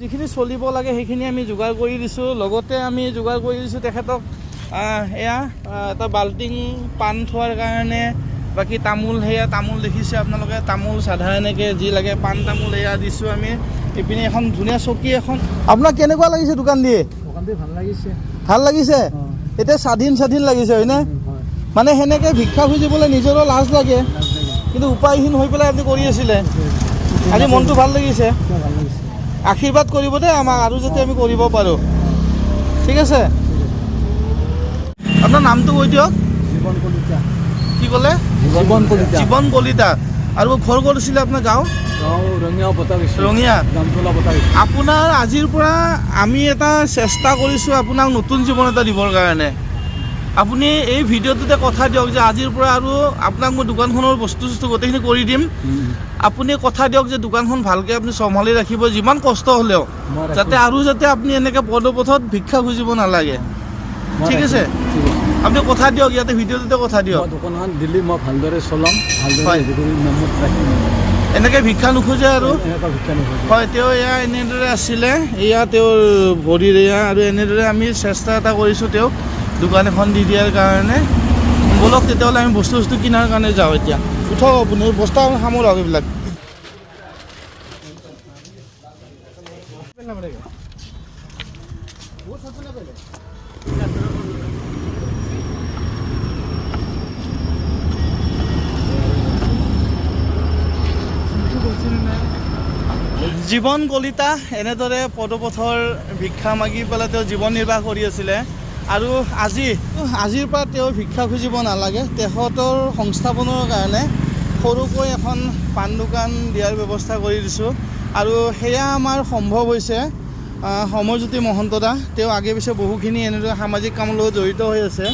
যিখিনি চলিব লাগে সেইখিনি আমি যোগাৰ কৰি দিছোঁ। লগতে আমি যোগাৰ কৰি দিছোঁ তেখেতক এয়া এটা বাল্টিং পাণ থোৱাৰ কাৰণে। বাকী তামোল সেয়া তামোল দেখিছে আপোনালোকে। তামোল চাধা এনেকৈ যি লাগে পাণ তামোল এয়া দিছোঁ আমি। ইপিনে এখন ধুনীয়া চকী এখন। আপোনাক কেনেকুৱা লাগিছে দোকান দিয়ে? দোকানটো ভালো লাগিছে। ভালো লাগিছে? এতিয়া স্বাধীন স্বাধীন লাগিছে হয়নে? হয়। মানে সেনেকৈ ভিক্ষা খুজিবলৈ নিজৰো লাজ লাগে। কিন্তু উপায়হীন হৈ পেলাই আপুনি কৰি আছিলে। আজি মনটো ভালো লাগিছে। ভালো লাগিছে। আশীৰ্বাদ কৰিব দেই আমাক আৰু যাতে আমি কৰিব পাৰোঁ। ঠিক আছে? আপোনাৰ নামটো কৈ দিয়ক। জীৱন কলিতা। কি ক'লে? জীৱন কলিতা। জীৱন কলিতা। আৰু ঘৰ ক'ত আছিলে আপোনাৰ গাঁও? ৰঙিয়া আপোনাৰ আজিৰ পৰা আমি এটা চেষ্টা কৰিছোঁ আপোনাক নতুন জীৱন এটা দিবৰ কাৰণে। আপুনি এই ভিডিঅ'টোতে কথা দিয়ক যে আজিৰ পৰা আৰু আপোনাক মই দোকানখনৰ বস্তু চস্তু গোটেইখিনি কৰি দিম। আপুনি কথা দিয়ক যে দোকানখন ভালকৈ আপুনি চম্ভালি ৰাখিব যিমান কষ্ট হ'লেও। যাতে আৰু যাতে আপুনি এনেকৈ পদপথত ভিক্ষা খুজিব নালাগে। ঠিক আছে? আপুনি কথা দিয়ক ইয়াতে ভিডিঅ'টোতে কথা দিয়ক। দোকানখন দিল্লী মই ভালদৰে চলাম এনেকৈ ভিক্ষা নোখোজে আৰু। হয় তেওঁ এয়া এনেদৰে আছিলে এয়া তেওঁৰ ভৰিৰ এয়া আৰু এনেদৰে আমি চেষ্টা এটা কৰিছোঁ তেওঁক। দোকান এখন দি দিয়াৰ কাৰণে। ব'লক তেতিয়াহ'লে আমি বস্তু চস্তু কিনাৰ কাৰণে যাওঁ এতিয়া। উঠক আপুনি, বস্তা সামৰক এইবিলাক। জীৱন কলিতা এনেদৰে পদপথৰ ভিক্ষা মাগি পেলাই তেওঁ জীৱন নিৰ্বাহ কৰি আছিলে। আৰু আজি আজিৰ পৰা তেওঁ ভিক্ষা খুজিব নালাগে। তেখেতৰ সংস্থাপনৰ কাৰণে সৰুকৈ এখন পাণ দোকান দিয়াৰ ব্যৱস্থা কৰি দিছোঁ। আৰু সেয়া আমাৰ সম্ভৱ হৈছে। সমৰজ্যোতি মহন্ত দা তেওঁ আগে পিছে বহুখিনি এনেদৰে সামাজিক কামৰ লগত জড়িত হৈ আছে।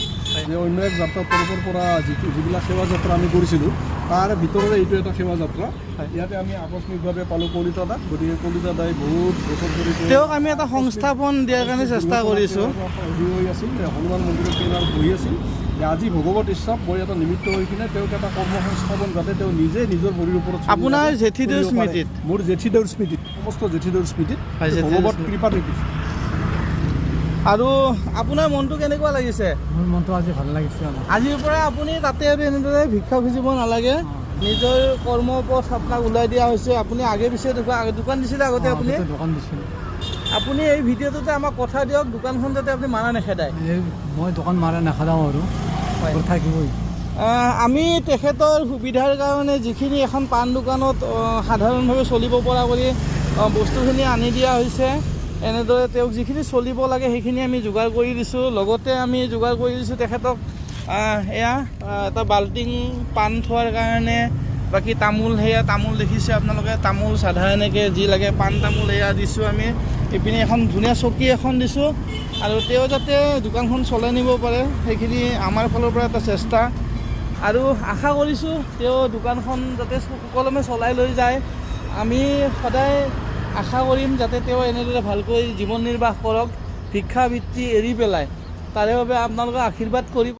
অন্য এক যাত্ৰা তৰফৰ পৰা যিটো যিবিলাক সেৱা যাত্ৰা আমি কৰিছিলোঁ তাৰ ভিতৰৰে এইটো এটা সেৱা যাত্ৰা। ইয়াতে আমি আকস্মিকভাৱে পালোঁ কলিতা দাক গতিকে কলিতা দাই বহুত বছৰ ধৰি তেওঁক আমি এটা সংস্থাপন দিয়াৰ কাৰণে চেষ্টা কৰিছোঁ। হৈ আছিল হনুমান মন্দিৰত ট্ৰেইনাৰ বহি আছিল। আজি ভগৱত ইচ্ছাত মই এটা নিমিত্ত হৈ কিনে তেওঁক এটা কৰ্ম সংস্থাপন যাতে তেওঁ নিজে নিজৰ ভৰিৰ ওপৰত আপোনাৰ জেঠীদেউৰ। স্মৃতিত? মোৰ জেঠীদেউৰ স্মৃতিত সমস্ত জেঠীদেউৰ স্মৃতিত ভগৱত কৃপা থাকিল আৰু আপোনাৰ মনটো কেনেকুৱা লাগিছে? মোৰ মনটো আজি ভালো লাগিছে আজিৰ পৰা আপুনি তাতে আৰু এনেদৰে ভিক্ষা খুজিব নালাগে। নিজৰ কৰ্মপথ আপোনাক ওলাই দিয়া হৈছে। আপুনি আগে পিছে দোকান দোকান দিছিলে আগতে আপুনি? দোকান দিছিলোঁ। আপুনি এই ভিডিঅ'টোতে আমাক কথা দিয়ক দোকানখন যাতে আপুনি মানা নেখেদায়। মই দোকান মাৰা নাখাওঁ আৰু। থাকিবই। আমি তেখেতৰ সুবিধাৰ কাৰণে যিখিনি এখন পাণ দোকানত সাধাৰণভাৱে চলিব পৰা কৰি বস্তুখিনি আনি দিয়া হৈছে এনেদৰে তেওঁক যিখিনি চলিব লাগে সেইখিনি আমি যোগাৰ কৰি দিছোঁ। লগতে আমি যোগাৰ কৰি দিছোঁ তেখেতক এয়া এটা বাল্টিং পাণ থোৱাৰ কাৰণে বাকী তামোল সেয়া তামোল দেখিছে আপোনালোকে তামোল চাধা এনেকৈ যি লাগে পাণ তামোল এয়া দিছোঁ আমি। ইপিনে এখন ধুনীয়া চকী এখন দিছোঁ। আৰু তেওঁ যাতে দোকানখন চলাই নিব পাৰে, সেইখিনি আমাৰ ফালৰ পৰা এটা চেষ্টা। আৰু আশা কৰিছোঁ তেওঁ দোকানখন যাতে সুকলমে চলাই লৈ যায়। আমি সদায় আশা কৰিম যাতে তেওঁ এনেদৰে ভালকৈ জীৱন নিৰ্বাহ কৰক, ভিক্ষাবৃত্তি এৰি পেলাই তাৰে বাবে আপোনালোকে আশীৰ্বাদ কৰিব।